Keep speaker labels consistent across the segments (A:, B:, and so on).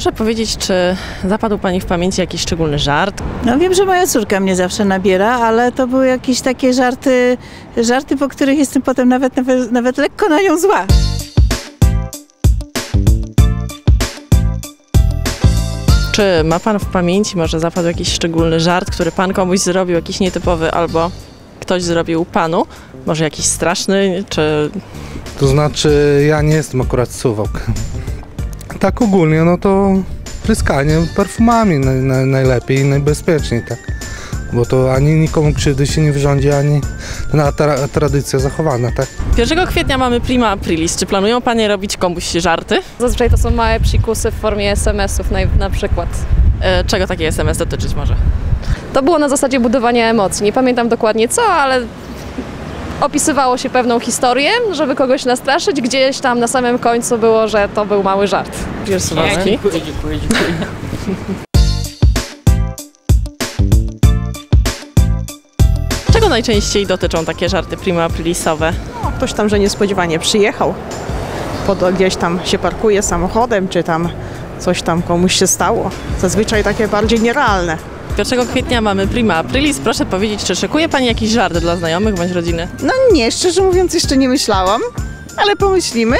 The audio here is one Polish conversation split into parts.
A: Proszę powiedzieć, czy zapadł Pani w pamięci jakiś szczególny żart?
B: No wiem, że moja córka mnie zawsze nabiera, ale to były jakieś takie żarty, żarty, po których jestem potem nawet, nawet, nawet lekko na nią zła.
A: Czy ma Pan w pamięci, może zapadł jakiś szczególny żart, który Pan komuś zrobił, jakiś nietypowy, albo ktoś zrobił Panu? Może jakiś straszny, czy
C: To znaczy, ja nie jestem akurat suwak. Tak ogólnie, no to pryskanie perfumami naj, naj, najlepiej i najbezpieczniej, tak. Bo to ani nikomu krzywdy się nie wyrządzi, ani na tra, tradycja zachowana, tak.
A: 1 kwietnia mamy Prima Aprilis. Czy planują Panie robić komuś żarty?
D: Zazwyczaj to są małe psikusy w formie SMS-ów na, na przykład.
A: E, czego taki SMS dotyczyć może?
D: To było na zasadzie budowania emocji. Nie pamiętam dokładnie co, ale opisywało się pewną historię, żeby kogoś nastraszyć. Gdzieś tam na samym końcu było, że to był mały żart.
A: Piotr Suwalski. Czego najczęściej dotyczą takie żarty Prima Aprilisowe?
E: Ktoś tam, że niespodziewanie przyjechał, pod, gdzieś tam się parkuje samochodem, czy tam coś tam komuś się stało. Zazwyczaj takie bardziej nierealne.
A: 1 kwietnia mamy Prima Aprilis. Proszę powiedzieć, czy szykuje Pani jakiś żart dla znajomych bądź rodziny?
B: No nie, szczerze mówiąc jeszcze nie myślałam, ale pomyślimy.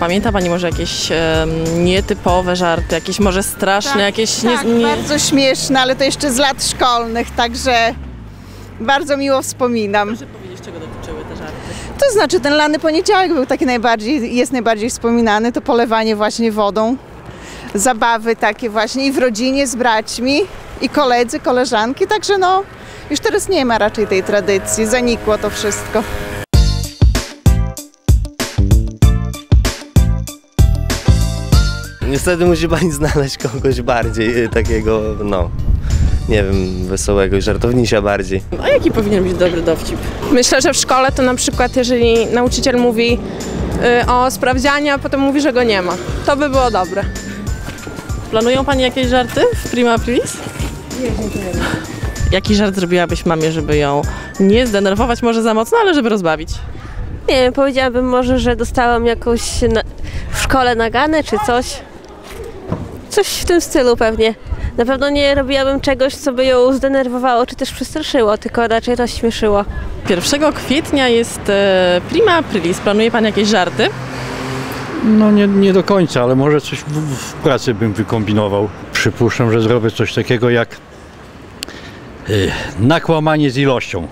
A: Pamięta Pani może jakieś em, nietypowe żarty, jakieś może straszne, jakieś nie,
B: tak,
A: nie...
B: bardzo śmieszne, ale to jeszcze z lat szkolnych, także bardzo miło wspominam.
A: Proszę powiedzieć, czego dotyczyły te żarty?
B: To znaczy ten lany poniedziałek był taki najbardziej, jest najbardziej wspominany, to polewanie właśnie wodą. Zabawy takie właśnie i w rodzinie z braćmi, i koledzy, koleżanki, także no już teraz nie ma raczej tej tradycji, zanikło to wszystko.
F: Niestety musi pani znaleźć kogoś bardziej y, takiego, no, nie wiem, wesołego i żartownisia bardziej.
A: A jaki powinien być dobry dowcip?
G: Myślę, że w szkole to na przykład, jeżeli nauczyciel mówi y, o sprawdzianie, a potem mówi, że go nie ma. To by było dobre.
A: Planują Pani jakieś żarty w Prima Aprilis? Nie. Jaki żart zrobiłabyś mamie, żeby ją nie zdenerwować może za mocno, ale żeby rozbawić?
H: Nie wiem, powiedziałabym może, że dostałam jakąś na, w szkole naganę czy coś. Coś w tym stylu pewnie. Na pewno nie robiłabym czegoś, co by ją zdenerwowało czy też przestraszyło, tylko raczej rozśmieszyło.
A: 1 kwietnia jest e, Prima Aprilis. Planuje Pan jakieś żarty?
I: No nie, nie do końca, ale może coś w, w pracy bym wykombinował. Przypuszczam, że zrobię coś takiego jak y, nakłamanie z ilością.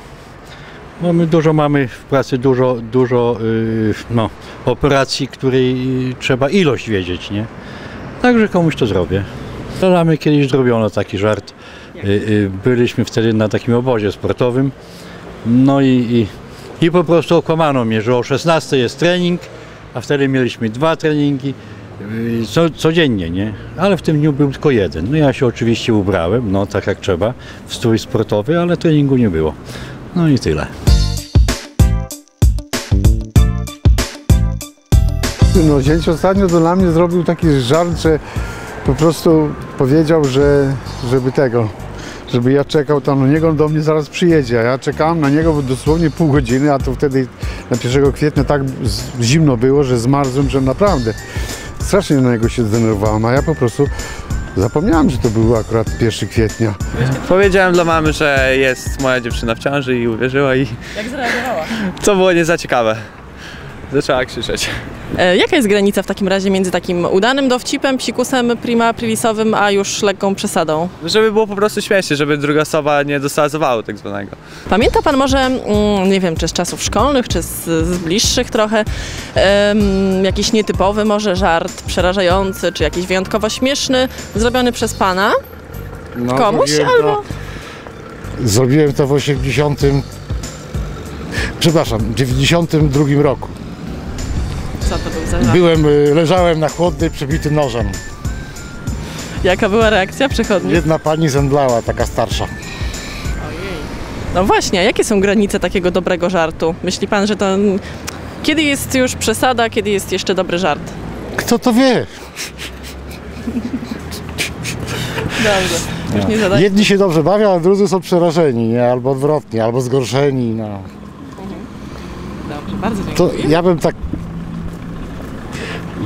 I: Bo my dużo mamy w pracy, dużo, dużo y, no, operacji, której trzeba ilość wiedzieć, nie? Także komuś to zrobię. Mamy kiedyś zrobiono taki żart. Y, byliśmy wtedy na takim obozie sportowym. No i, i, i po prostu okłamano mnie, że o 16 jest trening, a wtedy mieliśmy dwa treningi co, codziennie, nie? Ale w tym dniu był tylko jeden. No ja się oczywiście ubrałem, no tak jak trzeba, w strój sportowy, ale treningu nie było. No i tyle.
J: No zięć ostatnio to dla mnie zrobił taki żart, że po prostu powiedział, że żeby tego, żeby ja czekał tam na niego, on do mnie zaraz przyjedzie, a ja czekałem na niego dosłownie pół godziny, a to wtedy na 1 kwietnia tak zimno było, że zmarzłem, że naprawdę strasznie na niego się zdenerwowałem, a ja po prostu zapomniałem, że to był akurat 1 kwietnia.
K: Powiedziałem dla mamy, że jest moja dziewczyna w ciąży i uwierzyła i
A: Jak zareagowała?
K: to było nie za ciekawe. Zaczęła krzyczeć.
A: E, jaka jest granica w takim razie między takim udanym dowcipem, psikusem Prima Aprilisowym, a już lekką przesadą?
K: Żeby było po prostu śmiesznie, żeby druga osoba nie dostała zawału tak zwanego.
A: Pamięta Pan może, mm, nie wiem, czy z czasów szkolnych, czy z, z bliższych trochę, em, jakiś nietypowy może żart, przerażający, czy jakiś wyjątkowo śmieszny, zrobiony przez Pana?
J: No,
A: Komuś
J: zrobiłem
A: albo...
J: To, zrobiłem to w 80. Przepraszam, w 92 roku.
A: Co to był za żart?
J: Byłem, y, leżałem na chłodnej przybity nożem.
A: Jaka była reakcja przechodniów?
J: Jedna pani zemdlała, taka starsza.
A: No właśnie, a jakie są granice takiego dobrego żartu? Myśli Pan, że to... Kiedy jest już przesada, kiedy jest jeszcze dobry żart?
J: Kto to wie?
A: Dobrze, już nie zadaj.
J: Jedni się dobrze bawią, a drudzy są przerażeni, nie? albo odwrotnie, albo zgorszeni. No.
A: Dobrze, bardzo
J: To
A: dziękuję.
J: ja bym tak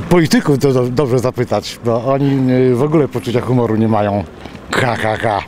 L: polityków to do, dobrze zapytać, bo oni y, w ogóle poczucia humoru nie mają. Ha, ha, ha.